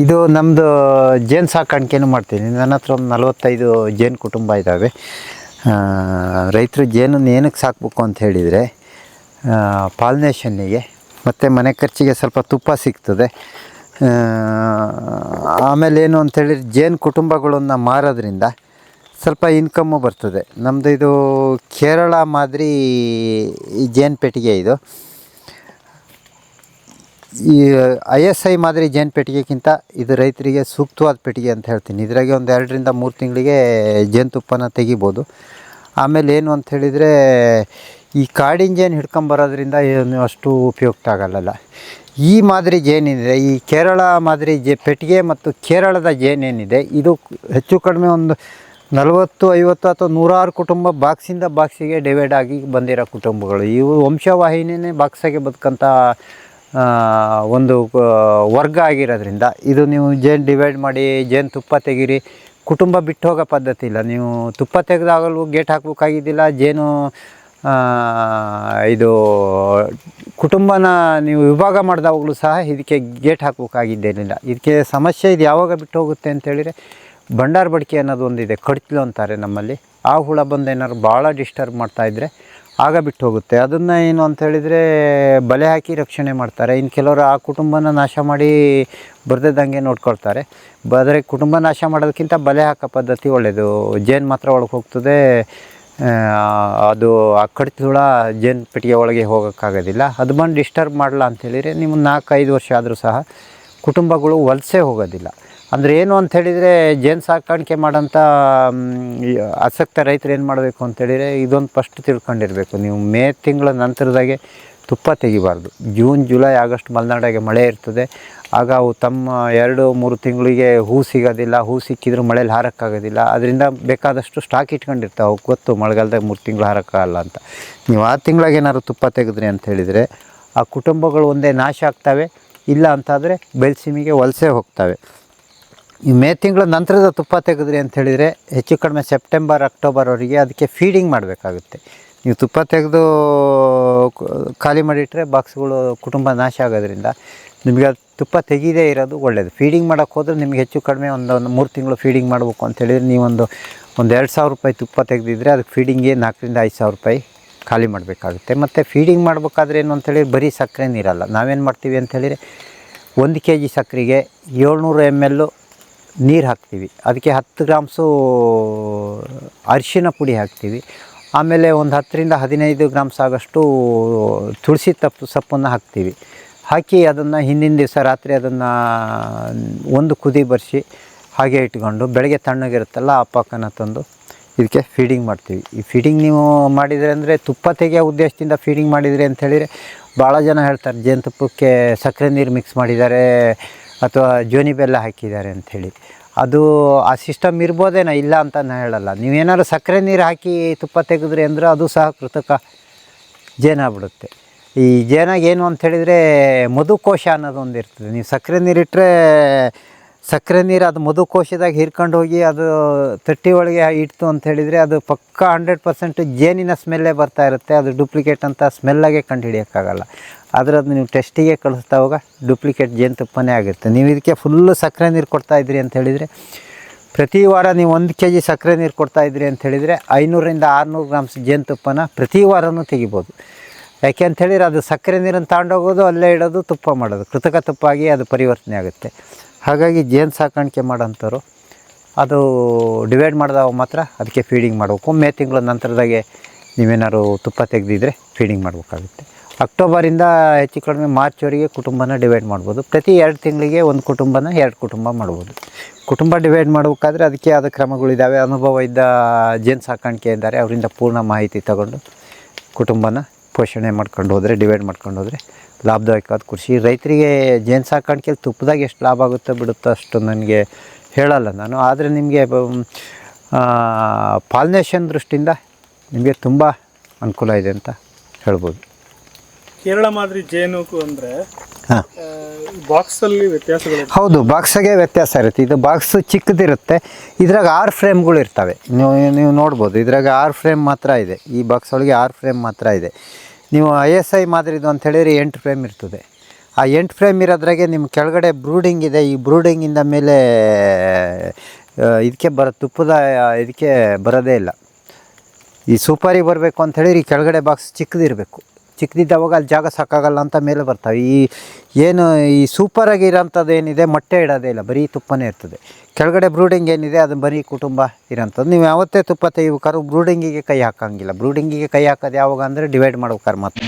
ಇದು ನಮ್ಮದು ಜೇನು ಸಾಕಾಣಿಕೆನೂ ಮಾಡ್ತೀನಿ. ನನ್ನ ಹತ್ರ ಒಂದು ನಲವತ್ತೈದು ಜೇನು ಕುಟುಂಬ ಇದ್ದಾವೆ ರೈತರು ಜೇನನ್ನು ಏನಕ್ಕೆ ಸಾಕಬೇಕು ಅಂತ ಹೇಳಿದರೆ ಪಾಲಿನೇಷನ್ನಿಗೆ ಮತ್ತು ಮನೆ ಖರ್ಚಿಗೆ ಸ್ವಲ್ಪ ತುಪ್ಪ ಸಿಗ್ತದೆ. ಆಮೇಲೆ ಏನು ಅಂತೇಳಿ ಜೇನು ಕುಟುಂಬಗಳನ್ನು ಮಾರೋದ್ರಿಂದ ಸ್ವಲ್ಪ ಇನ್ಕಮ್ಮು ಬರ್ತದೆ. ನಮ್ಮದು ಇದು ಕೇರಳ ಮಾದರಿ ಜೇನು ಪೆಟ್ಟಿಗೆ ಇದು. ಈ ಐ ಎಸ್ ಐ ಮಾದರಿ ಜೇನು ಪೆಟ್ಟಿಗೆಗಿಂತ ಇದು ರೈತರಿಗೆ ಸೂಕ್ತವಾದ ಪೆಟ್ಟಿಗೆ ಅಂತ ಹೇಳ್ತೀನಿ. ಇದರಾಗೆ ಒಂದು ಎರಡರಿಂದ ಮೂರು ತಿಂಗಳಿಗೆ ಜೇನುತುಪ್ಪನ ತೆಗಿಬೋದು. ಆಮೇಲೆ ಏನು ಅಂತ ಹೇಳಿದರೆ, ಈ ಕಾಡಿನ ಜೇನು ಹಿಡ್ಕೊಂಬರೋದ್ರಿಂದ ಏನು ಅಷ್ಟು ಉಪಯುಕ್ತ ಆಗಲ್ಲ ಈ ಮಾದರಿ ಜೇನಿದೆ, ಈ ಕೇರಳ ಮಾದರಿ ಜೇ, ಪೆಟ್ಟಿಗೆ ಮತ್ತು ಕೇರಳದ ಜೇನೇನಿದೆ, ಇದು ಹೆಚ್ಚು ಕಡಿಮೆ ಒಂದು ನಲವತ್ತು, ಐವತ್ತು ಅಥವಾ ನೂರಾರು ಕುಟುಂಬ ಬಾಕ್ಸಿಂದ ಬಾಕ್ಸಿಗೆ ಡಿವೈಡ್ ಆಗಿ ಬಂದಿರೋ ಕುಟುಂಬಗಳು. ಇವು ವಂಶವಾಹಿನೇ ಬಾಕ್ಸಾಗೆ ಬದುಕಂಥ ಒಂದು ವರ್ಗ ಆಗಿರೋದ್ರಿಂದ ಇದು ನೀವು ಜೇನು ಡಿವೈಡ್ ಮಾಡಿ, ಜೇನು ತುಪ್ಪ ತೆಗೀರಿ, ಕುಟುಂಬ ಬಿಟ್ಟು ಹೋಗೋ ಪದ್ಧತಿ ಇಲ್ಲ. ನೀವು ತುಪ್ಪ ತೆಗೆದಾಗಲೂ ಗೇಟ್ ಹಾಕಬೇಕಾಗಿದ್ದಿಲ್ಲ, ಜೇನು ಇದು ಕುಟುಂಬನ ನೀವು ವಿಭಾಗ ಮಾಡಿದಾಗಲೂ ಸಹ ಇದಕ್ಕೆ ಗೇಟ್ ಹಾಕಬೇಕಾಗಿದ್ದೇನಿಲ್ಲ. ಇದಕ್ಕೆ ಸಮಸ್ಯೆ ಇದು ಯಾವಾಗ ಬಿಟ್ಟು ಹೋಗುತ್ತೆ ಅಂತೇಳಿದರೆ ಭಂಡಾರ ಬಡಿಕೆ ಅನ್ನೋದು ಒಂದಿದೆ, ಕಡ್ತಿಲು ಅಂತಾರೆ ನಮ್ಮಲ್ಲಿ. ಆ ಹುಳ ಬಂದು ಏನಾದ್ರು ಭಾಳ ಡಿಸ್ಟರ್ಬ್ ಮಾಡ್ತಾಯಿದ್ರೆ ಆಗ ಬಿಟ್ಟು ಹೋಗುತ್ತೆ. ಅದನ್ನು ಏನು ಅಂತ ಹೇಳಿದರೆ ಬಲೆ ಹಾಕಿ ರಕ್ಷಣೆ ಮಾಡ್ತಾರೆ. ಇನ್ನು ಕೆಲವರು ಆ ಕುಟುಂಬನ ನಾಶ ಮಾಡಿ ಬರ್ದಿದ್ದಂಗೆ ನೋಡ್ಕೊಳ್ತಾರೆ. ಆದರೆ ಕುಟುಂಬ ನಾಶ ಮಾಡೋದಕ್ಕಿಂತ ಬಲೆ ಹಾಕೋ ಪದ್ಧತಿ ಒಳ್ಳೆಯದು ಜೇನು ಮಾತ್ರ ಒಳಗೆ ಹೋಗ್ತದೆ. ಅದು ಆ ಕಡಿತುಳ ಜೇನು ಪೆಟ್ಟಿಗೆ ಒಳಗೆ ಹೋಗೋಕ್ಕಾಗೋದಿಲ್ಲ. ಅದು ಬಂದು ಡಿಸ್ಟರ್ಬ್ ಮಾಡಲ್ಲ ಅಂತೇಳಿದರೆ ನೀವು ನಾಲ್ಕು ಐದು ವರ್ಷ ಆದರೂ ಸಹ ಕುಟುಂಬಗಳು ವಲಸೆ ಹೋಗೋದಿಲ್ಲ. ಅಂದರೆ ಏನು ಅಂತ ಹೇಳಿದರೆ ಜೇನು ಸಾಕಾಣಿಕೆ ಮಾಡೋಂಥ ಆಸಕ್ತ ರೈತರು ಏನು ಮಾಡಬೇಕು ಅಂತೇಳಿದರೆ ಇದೊಂದು ಫಸ್ಟ್ ತಿಳ್ಕೊಂಡಿರಬೇಕು. ನೀವು ಮೇ ತಿಂಗಳ ನಂತರದಾಗೆ ತುಪ್ಪ ತೆಗಿಬಾರ್ದು. ಜೂನ್, ಜುಲೈ, ಆಗಸ್ಟ್ ಮಲೆನಾಡಾಗೆ ಮಳೆ ಇರ್ತದೆ. ಆಗ ಅವು ತಮ್ಮ ಎರಡು, ಮೂರು ತಿಂಗಳಿಗೆ ಹೂ ಸಿಗೋದಿಲ್ಲ, ಹೂ ಸಿಕ್ಕಿದ್ರೂ ಮಳೆಯಲ್ಲಿ ಹಾರಕ್ಕಾಗೋದಿಲ್ಲ. ಅದರಿಂದ ಬೇಕಾದಷ್ಟು ಸ್ಟಾಕ್ ಇಟ್ಕೊಂಡಿರ್ತಾವೆ. ಅವು ಗೊತ್ತು ಮಳೆಗಾಲದಾಗ ಮೂರು ತಿಂಗಳು ಹಾರಕ್ಕಾಗಲ್ಲ ಅಂತ. ನೀವು ಆ ತಿಂಗಳಿಗೆ ಏನಾದ್ರು ತುಪ್ಪ ತೆಗೆದ್ರಿ ಅಂತ ಹೇಳಿದರೆ ಆ ಕುಟುಂಬಗಳು ಒಂದೇ ನಾಶ ಆಗ್ತವೆ. ಇಲ್ಲ ಅಂತಾದರೆ ಬೆಳ್ಸಿಮಿಗೆ ವಲಸೆ ಹೋಗ್ತವೆ. ಈ ಮೇ ತಿಂಗಳ ನಂತರದ ತುಪ್ಪ ತೆಗೆದ್ರಿ ಅಂತ ಹೇಳಿದರೆ ಹೆಚ್ಚು ಕಡಿಮೆ ಸೆಪ್ಟೆಂಬರ್ ಅಕ್ಟೋಬರ್ವರೆಗೆ ಅದಕ್ಕೆ ಫೀಡಿಂಗ್ ಮಾಡಬೇಕಾಗುತ್ತೆ. ನೀವು ತುಪ್ಪ ತೆಗೆದು ಖಾಲಿ ಮಾಡಿಟ್ರೆ ಬಾಕ್ಸ್ಗಳು ಕುಟುಂಬ ನಾಶ ಆಗೋದ್ರಿಂದ ನಿಮಗೆ ಅದು ತುಪ್ಪ ತೆಗೀದೇ ಇರೋದು ಒಳ್ಳೆಯದು ಫೀಡಿಂಗ್ ಮಾಡೋಕ್ಕೆ ಹೋದರೆ ನಿಮಗೆ ಹೆಚ್ಚು ಕಡಿಮೆ ಒಂದು ಒಂದು ಮೂರು ತಿಂಗಳು ಫೀಡಿಂಗ್ ಮಾಡಬೇಕು ಅಂತ ಹೇಳಿದ್ರೆ ನೀವೊಂದು ಒಂದು ಎರಡು ಸಾವಿರ ರೂಪಾಯಿ ತುಪ್ಪ ತೆಗೆದಿದ್ರೆ ಅದಕ್ಕೆ ಫೀಡಿಂಗ್ಗೆ ನಾಲ್ಕರಿಂದ ಐದು ಸಾವಿರ ರೂಪಾಯಿ ಖಾಲಿ ಮಾಡಬೇಕಾಗುತ್ತೆ. ಮತ್ತು ಫೀಡಿಂಗ್ ಮಾಡಬೇಕಾದ್ರೆ ಏನು ಅಂತೇಳಿ ಬರೀ ಸಕ್ಕರೆ ನೀರಲ್ಲ ನಾವೇನು ಮಾಡ್ತೀವಿ ಅಂತ ಹೇಳಿದರೆ ಒಂದು ಕೆ ಜಿ ಸಕ್ಕರೆಗೆ ಏಳ್ನೂರು ಎಂ ಎಲ್ಲು ನೀರು ಹಾಕ್ತೀವಿ. ಅದಕ್ಕೆ ಹತ್ತು ಗ್ರಾಮ್ಸು ಅರಿಶಿನ ಪುಡಿ ಹಾಕ್ತೀವಿ. ಆಮೇಲೆ ಒಂದು ಹತ್ತರಿಂದ ಹದಿನೈದು ಗ್ರಾಮ್ಸ್ ಆಗಷ್ಟು ತುಳಸಿ ತಪ್ಪು ಸೊಪ್ಪನ್ನು ಹಾಕ್ತೀವಿ. ಹಾಕಿ ಅದನ್ನು ಹಿಂದಿನ ದಿವಸ ರಾತ್ರಿ ಅದನ್ನು ಒಂದು ಕುದಿ ಬರಿಸಿ ಹಾಗೆ ಇಟ್ಕೊಂಡು ಬೆಳಗ್ಗೆ ತಣ್ಣಗಿರುತ್ತಲ್ಲ ಆ ಪಾಕನ ತಂದು ಇದಕ್ಕೆ ಫೀಡಿಂಗ್ ಮಾಡ್ತೀವಿ. ಈ ಫೀಡಿಂಗ್ ನೀವು ಮಾಡಿದರೆ ಅಂದರೆ ತುಪ್ಪ ತೆಗೆಯೋ ಉದ್ದೇಶದಿಂದ ಫೀಡಿಂಗ್ ಮಾಡಿದರೆ ಅಂತ ಹೇಳಿದರೆ ಭಾಳ ಜನ ಹೇಳ್ತಾರೆ ಜೇನುತುಪ್ಪಕ್ಕೆ ಸಕ್ಕರೆ ನೀರು ಮಿಕ್ಸ್ ಮಾಡಿದ್ದಾರೆ ಅಥವಾ ಜೋನಿ ಬೆಲ್ಲ ಹಾಕಿದ್ದಾರೆ ಅಂಥೇಳಿ ಅದು ಆ ಸಿಸ್ಟಮ್ ಇರ್ಬೋದೇನೋ ಇಲ್ಲ ಅಂತ ನಾನು ಹೇಳಲ್ಲ. ನೀವೇನಾದ್ರು ಸಕ್ಕರೆ ನೀರು ಹಾಕಿ ತುಪ್ಪ ತೆಗೆದ್ರಿ ಅಂದರೆ ಅದು ಸಹ ಕೃತಕ ಜೇನಾಗ್ಬಿಡುತ್ತೆ ಈ ಜೇನಾಗ ಏನು ಅಂತ ಹೇಳಿದರೆ ಮಧುಕೋಶ ಅನ್ನೋದು ಒಂದು ಇರ್ತದೆ. ನೀವು ಸಕ್ಕರೆ ನೀರಿಟ್ಟರೆ ಸಕ್ಕರೆ ನೀರು ಅದು ಮಧುಕೋಶದಾಗ ಹಿರ್ಕೊಂಡು ಹೋಗಿ ಅದು ತಟ್ಟಿ ಒಳಗೆ ಇಡ್ತು ಅಂತ ಹೇಳಿದರೆ ಅದು ಪಕ್ಕ ಹಂಡ್ರೆಡ್ ಪರ್ಸೆಂಟ್ ಜೇನಿನ ಸ್ಮೆಲ್ಲೇ ಬರ್ತಾ ಇರುತ್ತೆ. ಅದು ಡೂಪ್ಲಿಕೇಟ್ ಅಂತ ಸ್ಮೆಲ್ಲಾಗೆ ಕಂಡು ಹಿಡಿಯೋಕ್ಕಾಗಲ್ಲ ಆದರೆ ಅದು ನೀವು ಟೆಸ್ಟಿಗೆ ಕಳಿಸ್ತಾವಾಗ ಡೂಪ್ಲಿಕೇಟ್ ಜೇನುತುಪ್ಪನೇ ಆಗಿರುತ್ತೆ ನೀವು ಇದಕ್ಕೆ ಫುಲ್ಲು ಸಕ್ಕರೆ ನೀರು ಕೊಡ್ತಾ ಇದ್ರಿ ಅಂತ ಹೇಳಿದರೆ, ಪ್ರತಿ ವಾರ ನೀವು ಒಂದು ಕೆ ಜಿ ಸಕ್ಕರೆ ನೀರು ಕೊಡ್ತಾ ಇದ್ರಿ ಅಂತ ಹೇಳಿದರೆ ಐನೂರರಿಂದ ಆರುನೂರು ಗ್ರಾಮ್ಸ್ ಜೇನುತುಪ್ಪನ ಪ್ರತಿ ವಾರನೂ ತೆಗಿಬೋದು. ಯಾಕೆ ಅಂತ ಹೇಳಿದ್ರೆ ಅದು ಸಕ್ಕರೆ ನೀರನ್ನು ತಗೊಂಡೋಗೋದು ಅಲ್ಲೇ ಇಡೋದು, ತುಪ್ಪ ಮಾಡೋದು. ಕೃತಕ ತುಪ್ಪ ಆಗಿ ಅದು ಪರಿವರ್ತನೆ ಆಗುತ್ತೆ. ಹಾಗಾಗಿ ಜೇನು ಸಾಕಾಣಿಕೆ ಮಾಡೋಂಥವ್ರು, ಅದು ಡಿವೈಡ್ ಮಾಡಿದಾಗ ಮಾತ್ರ ಅದಕ್ಕೆ ಫೀಡಿಂಗ್ ಮಾಡಬೇಕು. ಮೇ ತಿಂಗಳ ನಂತರದಾಗೆ ನೀವೇನಾದ್ರು ತುಪ್ಪ ತೆಗೆದಿದ್ರೆ ಫೀಡಿಂಗ್ ಮಾಡಬೇಕಾಗುತ್ತೆ. ಅಕ್ಟೋಬರಿಂದ ಹೆಚ್ಚು ಕಡಿಮೆ ಮಾರ್ಚ್ವರೆಗೆ ಕುಟುಂಬನ ಡಿವೈಡ್ ಮಾಡ್ಬೋದು. ಪ್ರತಿ ಎರಡು ತಿಂಗಳಿಗೆ ಒಂದು ಕುಟುಂಬನ ಎರಡು ಕುಟುಂಬ ಮಾಡ್ಬೋದು. ಕುಟುಂಬ ಡಿವೈಡ್ ಮಾಡಬೇಕಾದ್ರೆ ಅದಕ್ಕೆ ಆದ ಕ್ರಮಗಳಿದ್ದಾವೆ ಅನುಭವ ಇದ್ದ ಜೇನು ಸಾಕಾಣಿಕೆ ಇದ್ದಾರೆ. ಅವರಿಂದ ಪೂರ್ಣ ಮಾಹಿತಿ ತಗೊಂಡು ಕುಟುಂಬನ ಪೋಷಣೆ ಮಾಡ್ಕೊಂಡು ಹೋದರೆ, ಡಿವೈಡ್ ಮಾಡ್ಕೊಂಡು ಹೋದರೆ ಲಾಭದಾಯಕವಾದ ಕೃಷಿ. ರೈತರಿಗೆ ಜೇನು ಸಾಕಾಣಿಕೆಯಲ್ಲಿ ತುಪ್ಪದಾಗ ಎಷ್ಟು ಲಾಭ ಆಗುತ್ತೋ ಬಿಡುತ್ತೋ ಅಷ್ಟು ನನಗೆ ಹೇಳಲ್ಲ ನಾನು. ಆದರೆ ನಿಮಗೆ ಪಾಲಿನೇಷನ್ ದೃಷ್ಟಿಯಿಂದ ನಿಮಗೆ ತುಂಬ ಅನುಕೂಲ ಇದೆ ಅಂತ ಹೇಳ್ಬೋದು. ಕೇರಳ ಮಾದರಿ ಜೇನುಕು ಅಂದರೆ ಹಾಂ. ಬಾಕ್ಸ್ ಅಲ್ಲಿ ವ್ಯತ್ಯಾಸಗಳು ಹೌದು ಬಾಕ್ಸ್ಗೆ ವ್ಯತ್ಯಾಸ ಇರುತ್ತೆ. ಇದು ಬಾಕ್ಸ್ ಚಿಕ್ಕದಿರುತ್ತೆ. ಇದ್ರಾಗ ಆರು ಫ್ರೇಮ್ಗಳು ಇರ್ತವೆ. ನೀವು ನೀವು ನೋಡ್ಬೋದು ಇದ್ರಾಗ ಆರು ಫ್ರೇಮ್ ಮಾತ್ರ ಇದೆ. ಈ ಬಾಕ್ಸ್ ಒಳಗೆ ಆರು ಫ್ರೇಮ್ ಮಾತ್ರ ಇದೆ. ನೀವು ಐ ಎಸ್ ಐ ಮಾದರಿದು ಅಂತ ಹೇಳಿದ್ರೆ ಎಂಟು ಫ್ರೇಮ್ ಇರ್ತದೆ. ಆ ಎಂಟು ಫ್ರೇಮ್ ಇರೋದ್ರಾಗೆ ನಿಮ್ಮ ಕೆಳಗಡೆ ಬ್ರೂಡಿಂಗ್ ಇದೆ. ಈ ಬ್ರೂಡಿಂಗಿಂದ ಮೇಲೆ ಇದಕ್ಕೆ ಬರೋ ತುಪ್ಪದ ಇದಕ್ಕೆ ಬರೋದೇ ಇಲ್ಲ. ಈ ಸೂಪಾರಿ ಬರಬೇಕು ಅಂತ ಹೇಳಿದ್ರೆ ಈ ಕೆಳಗಡೆ ಬಾಕ್ಸ್ ಚಿಕ್ಕದಿರಬೇಕು. ಚಿಕ್ಕದಿದ್ದವಾಗ ಅಲ್ಲಿ ಜಾಗ ಸಾಕಾಗಲ್ಲ ಅಂತ ಮೇಲೆ ಬರ್ತವೆ. ಈ ಏನು ಈ ಸೂಪರಾಗಿ ಇರೋಂಥದ್ದು ಏನಿದೆ, ಮೊಟ್ಟೆ ಇಡೋದೇ ಇಲ್ಲ, ಬರೀ ತುಪ್ಪನೇ ಇರ್ತದೆ. ಕೆಳಗಡೆ ಬ್ರೂಡಿಂಗ್ ಏನಿದೆ, ಅದು ಬರೀ ಕುಟುಂಬ ಇರೋಂಥದ್ದು. ನೀವು ಯಾವತ್ತೇ ತುಪ್ಪ ತೆಗಿಬೇಕಾದ್ರೂ ಬ್ರೂಡಿಂಗಿಗೆ ಕೈ ಹಾಕಂಗಿಲ್ಲ. ಬ್ರೂಡಿಂಗಿಗೆ ಕೈ ಹಾಕೋದು ಯಾವಾಗ ಅಂದರೆ ಡಿವೈಡ್ ಮಾಡ್ಬೇಕಾದ್ರೆ ಮಾತ್ರ